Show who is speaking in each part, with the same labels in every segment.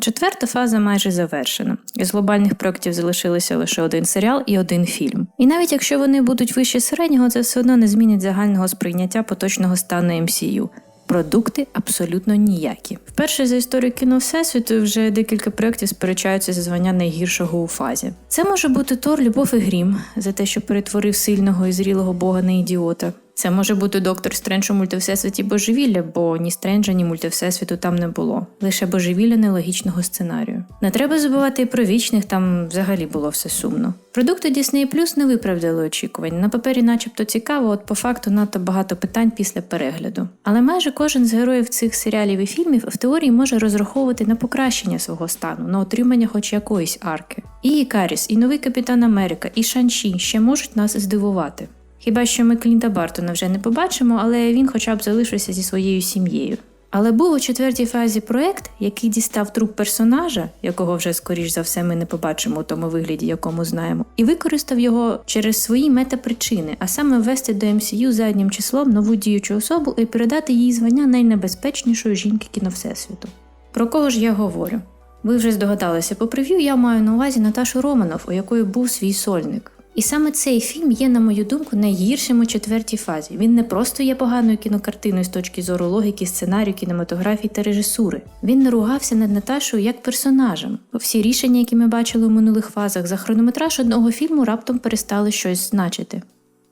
Speaker 1: Четверта фаза майже завершена. Із глобальних проєктів залишилося лише один серіал і один фільм. І навіть якщо вони будуть вище середнього, це все одно не змінить загального сприйняття поточного стану MCU. Продукти абсолютно ніякі. Вперше за історію кіно всесвіту вже декілька проєктів сперечаються за звання найгіршого у фазі. Це може бути Тор, Любов і Грім за те, що перетворив сильного і зрілого бога на ідіота. Це може бути доктор Стрендж у мультивсесвіті божевілля, бо ні Стренджа, ні мультивсесвіту там не було. Лише божевілля нелогічного сценарію. Не треба забувати і про вічних, там взагалі було все сумно. Продукти Disney Plus не виправдали очікувань. На папері, начебто, цікаво, от по факту надто багато питань після перегляду. Але майже кожен з героїв цих серіалів і фільмів в теорії може розраховувати на покращення свого стану, на отримання хоч якоїсь арки. І Ікаріс, і новий Капітан Америка, і Шанші ще можуть нас здивувати. Хіба що ми Клінта Бартона вже не побачимо, але він хоча б залишився зі своєю сім'єю. Але був у четвертій фазі проект, який дістав труп персонажа, якого вже скоріш за все ми не побачимо у тому вигляді, якому знаємо, і використав його через свої метапричини, а саме ввести до МСЮ заднім числом нову діючу особу і передати їй звання найнебезпечнішої жінки кіно Всесвіту. Про кого ж я говорю? Ви вже здогадалися по прев'ю, я маю на увазі Наташу Романов, у якої був свій сольник. І саме цей фільм є, на мою думку, найгіршим у четвертій фазі. Він не просто є поганою кінокартиною з точки зору логіки, сценарію, кінематографії та режисури. Він не ругався над Наташою як персонажем. Всі рішення, які ми бачили у минулих фазах, за хронометраж одного фільму раптом перестали щось значити.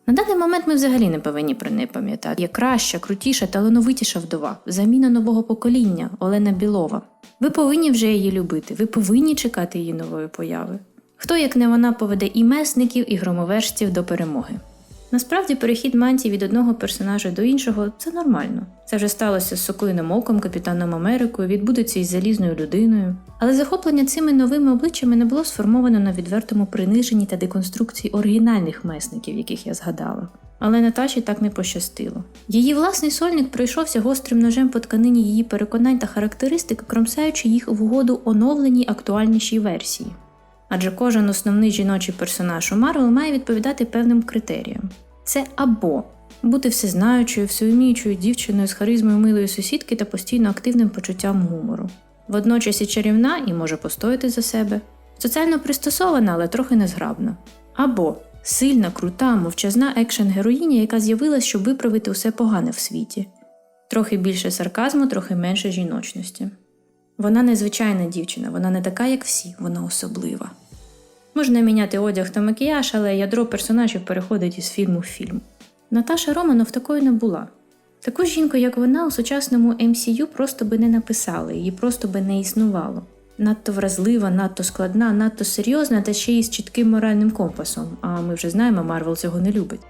Speaker 1: На даний момент ми взагалі не повинні про неї пам'ятати. Є краща, крутіша, талановитіша вдова, заміна нового покоління Олена Білова. Ви повинні вже її любити, ви повинні чекати її нової появи. Хто, як не вона, поведе і месників, і громовержців до перемоги. Насправді, перехід мантії від одного персонажа до іншого це нормально. Це вже сталося з Соколиним Оком, Капітаном Америкою, відбудеться із залізною людиною. Але захоплення цими новими обличчями не було сформовано на відвертому приниженні та деконструкції оригінальних месників, яких я згадала. Але Наташі так не пощастило. Її власний сольник пройшовся гострим ножем по тканині її переконань та характеристик, кромсаючи їх в угоду оновленій актуальнішій версії адже кожен основний жіночий персонаж у Марвел має відповідати певним критеріям. Це або бути всезнаючою, всеуміючою дівчиною з харизмою милої сусідки та постійно активним почуттям гумору, водночас і чарівна і може постояти за себе, соціально пристосована, але трохи незграбна, або сильна, крута, мовчазна екшен-героїня, яка з'явилась, щоб виправити усе погане в світі, трохи більше сарказму, трохи менше жіночності. Вона незвичайна дівчина, вона не така, як всі, вона особлива. Можна міняти одяг та макіяж, але ядро персонажів переходить із фільму в фільм. Наташа Романов такою не була. Таку жінку, як вона, у сучасному MCU просто би не написали, її просто би не існувало. Надто вразлива, надто складна, надто серйозна та ще й з чітким моральним компасом. А ми вже знаємо, Марвел цього не любить.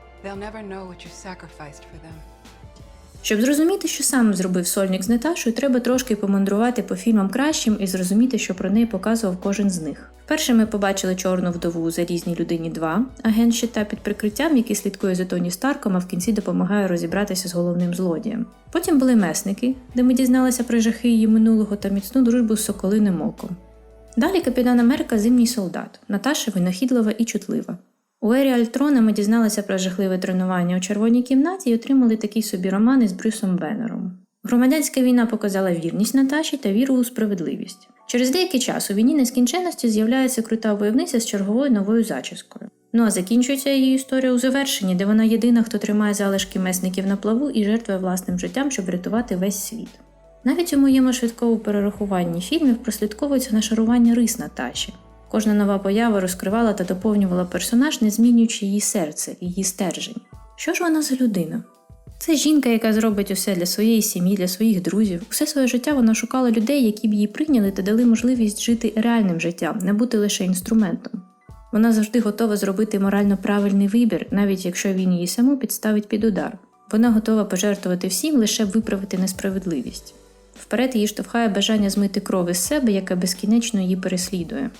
Speaker 1: Щоб зрозуміти, що саме зробив сольник з Наташою, треба трошки помандрувати по фільмам кращим і зрозуміти, що про неї показував кожен з них. Вперше ми побачили чорну вдову залізній людині 2, агент щита під прикриттям, який слідкує за Тоні Старком, а в кінці допомагає розібратися з головним злодієм. Потім були месники, де ми дізналися про жахи її минулого та міцну дружбу з Соколиним Оком. Далі Капітан Америка Зимній солдат, Наташа винахідлива і чутлива. У Ері Альтрона ми дізналися про жахливе тренування у червоній кімнаті і отримали такий собі роман із Брюсом Беннером. Громадянська війна показала вірність Наташі та віру у справедливість. Через деякий час у війні нескінченності з'являється крута войовниця з черговою новою зачіскою. Ну а закінчується її історія у завершенні, де вона єдина, хто тримає залишки месників на плаву і жертвує власним життям, щоб врятувати весь світ. Навіть у моєму швидкому перерахуванні фільмів прослідковується нашарування рис Наташі. Кожна нова поява розкривала та доповнювала персонаж, не змінюючи її серце, її стержень. Що ж вона за людина? Це жінка, яка зробить усе для своєї сім'ї, для своїх друзів. Усе своє життя вона шукала людей, які б її прийняли та дали можливість жити реальним життям, не бути лише інструментом. Вона завжди готова зробити морально правильний вибір, навіть якщо він її саму підставить під удар. Вона готова пожертвувати всім, лише виправити несправедливість. Вперед її штовхає бажання змити кров із себе, яке безкінечно її переслідує.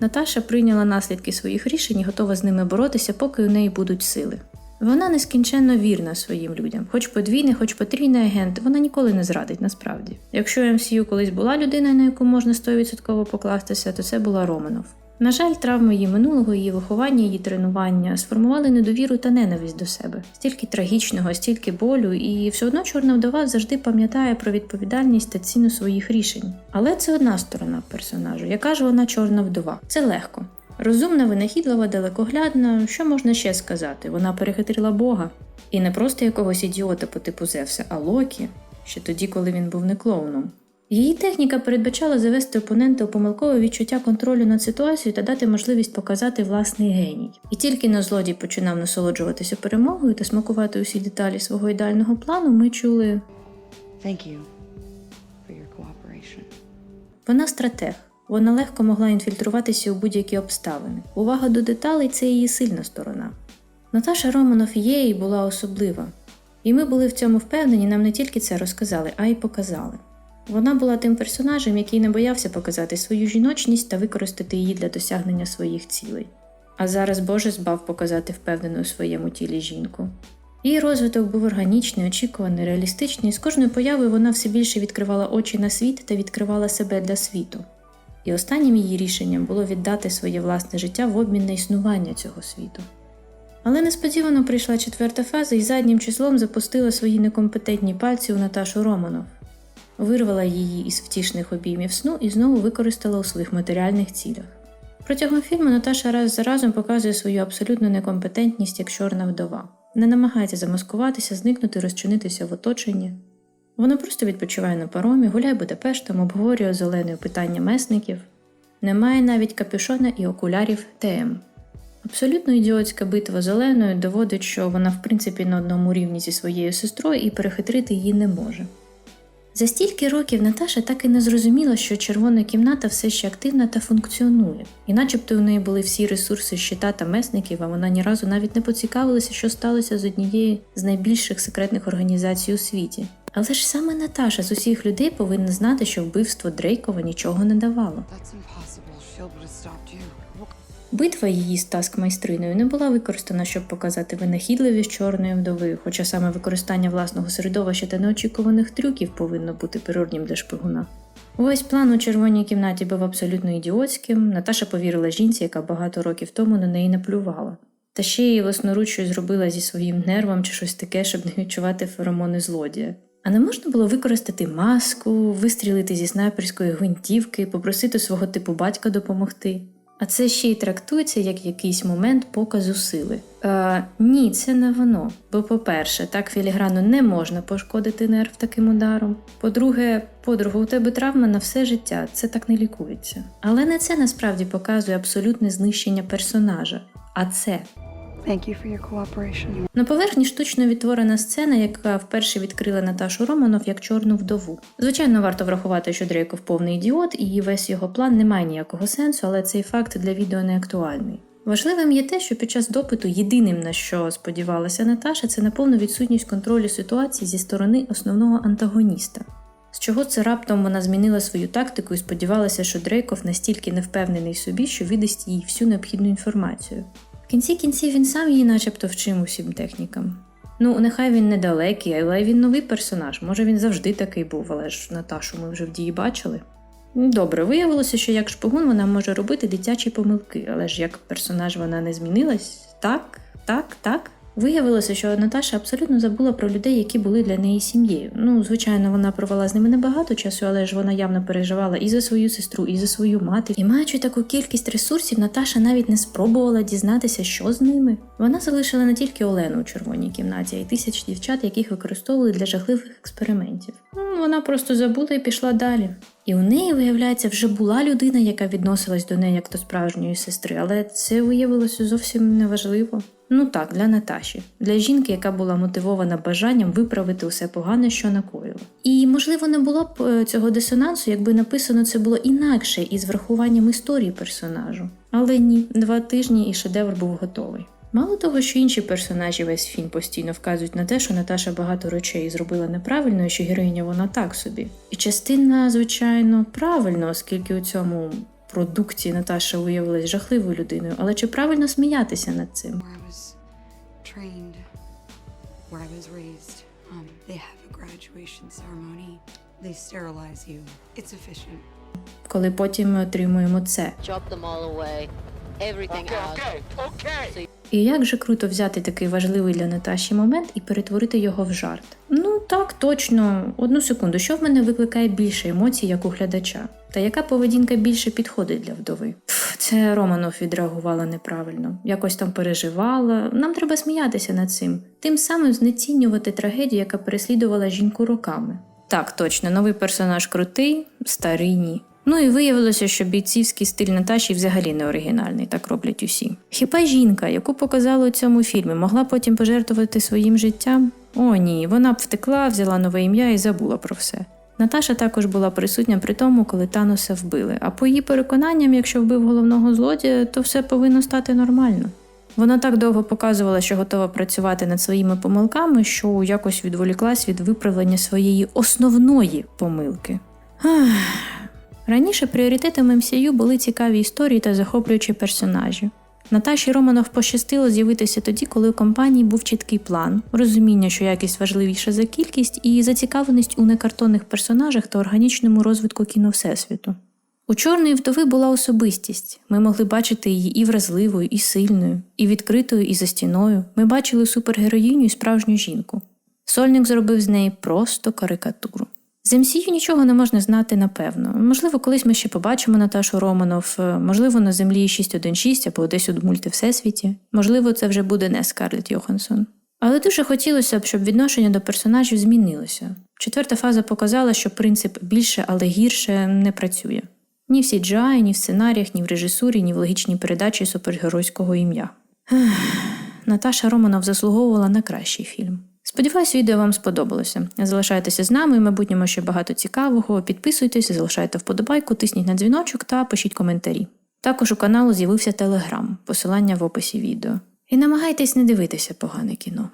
Speaker 1: Наташа прийняла наслідки своїх рішень і готова з ними боротися, поки у неї будуть сили. Вона нескінченно вірна своїм людям, хоч подвійний, хоч потрійний агент, вона ніколи не зрадить насправді. Якщо МСЮ колись була людина, на яку можна 100% покластися, то це була Романов. На жаль, травми її минулого, її виховання, її тренування сформували недовіру та ненависть до себе. Стільки трагічного, стільки болю, і все одно чорна вдова завжди пам'ятає про відповідальність та ціну своїх рішень. Але це одна сторона персонажу. Яка ж вона чорна вдова? Це легко. Розумна, винахідлива, далекоглядна. Що можна ще сказати? Вона перехитрила Бога. І не просто якогось ідіота по типу Зевса, а Локі, ще тоді, коли він був не клоуном. Її техніка передбачала завести опонента у помилкове відчуття контролю над ситуацією та дати можливість показати власний геній. І тільки но злодій починав насолоджуватися перемогою та смакувати усі деталі свого ідеального плану, ми чули
Speaker 2: Thank you for your cooperation.
Speaker 1: Вона стратег. Вона легко могла інфільтруватися у будь-які обставини. Увага до деталей це її сильна сторона. Наташа Романов є і була особлива. І ми були в цьому впевнені, нам не тільки це розказали, а й показали. Вона була тим персонажем, який не боявся показати свою жіночність та використати її для досягнення своїх цілей. А зараз Боже збав показати впевнену у своєму тілі жінку. Її розвиток був органічний, очікуваний, реалістичний. З кожною появою вона все більше відкривала очі на світ та відкривала себе для світу. І останнім її рішенням було віддати своє власне життя в обмін на існування цього світу. Але несподівано прийшла четверта фаза і заднім числом запустила свої некомпетентні пальці у Наташу Романов, вирвала її із втішних обіймів сну і знову використала у своїх матеріальних цілях. Протягом фільму Наташа раз за разом показує свою абсолютну некомпетентність як чорна вдова, не намагається замаскуватися, зникнути, розчинитися в оточенні. Вона просто відпочиває на паромі, гуляє Будапештом, обговорює з Оленою питання месників. Немає навіть капюшона і окулярів ТМ. Абсолютно ідіотська битва з Оленою доводить, що вона в принципі на одному рівні зі своєю сестрою і перехитрити її не може. За стільки років Наташа так і не зрозуміла, що червона кімната все ще активна та функціонує, і начебто у неї були всі ресурси щита та месників, а вона ні разу навіть не поцікавилася, що сталося з однією з найбільших секретних організацій у світі. Але ж саме Наташа з усіх людей повинна знати, що вбивство Дрейкова нічого не давало.
Speaker 2: That's
Speaker 1: Битва її з таскмайстриною не була використана, щоб показати винахідливість чорної вдови, хоча саме використання власного середовища та неочікуваних трюків повинно бути природнім для шпигуна. Увесь план у червоній кімнаті був абсолютно ідіотським. Наташа повірила жінці, яка багато років тому на неї наплювала. Та ще й власноруч щось зробила зі своїм нервом чи щось таке, щоб не відчувати феромони злодія. А не можна було використати маску, вистрілити зі снайперської гвинтівки, попросити свого типу батька допомогти. А це ще й трактується як якийсь момент показу сили. Е, ні, це не воно. Бо, по-перше, так філіграну не можна пошкодити нерв таким ударом. По-друге, подруга, у тебе травма на все життя, це так не лікується. Але не це насправді показує абсолютне знищення персонажа, а це
Speaker 2: Thank you for your cooperation.
Speaker 1: на поверхні штучно відтворена сцена, яка вперше відкрила Наташу Романов як чорну вдову. Звичайно, варто врахувати, що Дрейков повний ідіот, і весь його план не має ніякого сенсу, але цей факт для відео не актуальний. Важливим є те, що під час допиту єдиним на що сподівалася Наташа, це на повну відсутність контролю ситуації зі сторони основного антагоніста. З чого це раптом вона змінила свою тактику і сподівалася, що Дрейков настільки не впевнений в собі, що видасть їй всю необхідну інформацію. Кінці кінців він сам її начебто вчив усім технікам. Ну, нехай він недалекий, але він новий персонаж. Може він завжди такий був, але ж Наташу ми вже в дії бачили. Добре, виявилося, що як шпигун вона може робити дитячі помилки, але ж як персонаж вона не змінилась. Так, так, так. Виявилося, що Наташа абсолютно забула про людей, які були для неї сім'єю. Ну, звичайно, вона провела з ними небагато часу, але ж вона явно переживала і за свою сестру, і за свою матір. І маючи таку кількість ресурсів, Наташа навіть не спробувала дізнатися, що з ними. Вона залишила не тільки Олену у червоній кімнаті, а й тисяч дівчат, яких використовували для жахливих експериментів. Вона просто забула і пішла далі. І у неї, виявляється, вже була людина, яка відносилась до неї як до справжньої сестри, але це виявилося зовсім неважливо. Ну так, для Наташі, для жінки, яка була мотивована бажанням виправити усе погане, що накоїла. І можливо не було б е, цього дисонансу, якби написано це було інакше і з врахуванням історії персонажу. Але ні, два тижні і шедевр був готовий. Мало того, що інші персонажі весь фільм постійно вказують на те, що Наташа багато речей зробила неправильно, і що героїня вона так собі. І частина, звичайно, правильно, оскільки у цьому продукті Наташа виявилась жахливою людиною. Але чи правильно сміятися над цим?
Speaker 2: Um,
Speaker 1: коли потім ми отримуємо це.
Speaker 3: chop them all away, everything out.
Speaker 1: І як же круто взяти такий важливий для Наташі момент і перетворити його в жарт. Ну так, точно. Одну секунду, що в мене викликає більше емоцій, як у глядача? Та яка поведінка більше підходить для вдови? Це Романов відреагувала неправильно, якось там переживала. Нам треба сміятися над цим, тим самим знецінювати трагедію, яка переслідувала жінку роками. Так, точно, новий персонаж крутий, старий ні. Ну і виявилося, що бійцівський стиль Наташі взагалі не оригінальний, так роблять усі. Хіба жінка, яку показали у цьому фільмі, могла потім пожертвувати своїм життям? О, ні, вона б втекла, взяла нове ім'я і забула про все. Наташа також була присутня при тому, коли Таноса вбили. А по її переконанням, якщо вбив головного злодія, то все повинно стати нормально. Вона так довго показувала, що готова працювати над своїми помилками, що якось відволіклась від виправлення своєї основної помилки. Ах. Раніше пріоритетом МСЮ були цікаві історії та захоплюючі персонажі. Наташі Романов пощастило з'явитися тоді, коли у компанії був чіткий план, розуміння, що якість важливіша за кількість, і зацікавленість у некартонних персонажах та органічному розвитку кіно Всесвіту. У чорної вдови була особистість. Ми могли бачити її і вразливою, і сильною, і відкритою, і за стіною. Ми бачили супергероїню і справжню жінку. Сольник зробив з неї просто карикатуру. З МСЮ нічого не можна знати напевно. Можливо, колись ми ще побачимо Наташу Романов, е, можливо, на землі 616 або десь у мульти Всесвіті. Можливо, це вже буде не Скарлетт Йоханссон. Але дуже хотілося б, щоб відношення до персонажів змінилося. Четверта фаза показала, що принцип більше, але гірше не працює. Ні в CGI, ні в сценаріях, ні в режисурі, ні в логічній передачі супергеройського ім'я. Наташа Романов заслуговувала на кращий фільм. Сподіваюсь, відео вам сподобалося. Залишайтеся з нами, майбутньому ще багато цікавого. Підписуйтесь, залишайте вподобайку, тисніть на дзвіночок та пишіть коментарі. Також у каналу з'явився телеграм, посилання в описі відео. І намагайтесь не дивитися погане кіно.